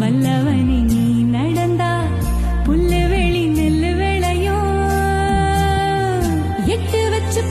வல்லவனி நீ நடந்தா புல்லு வெளி நெல்லு விளையும் எட்டு வச்சு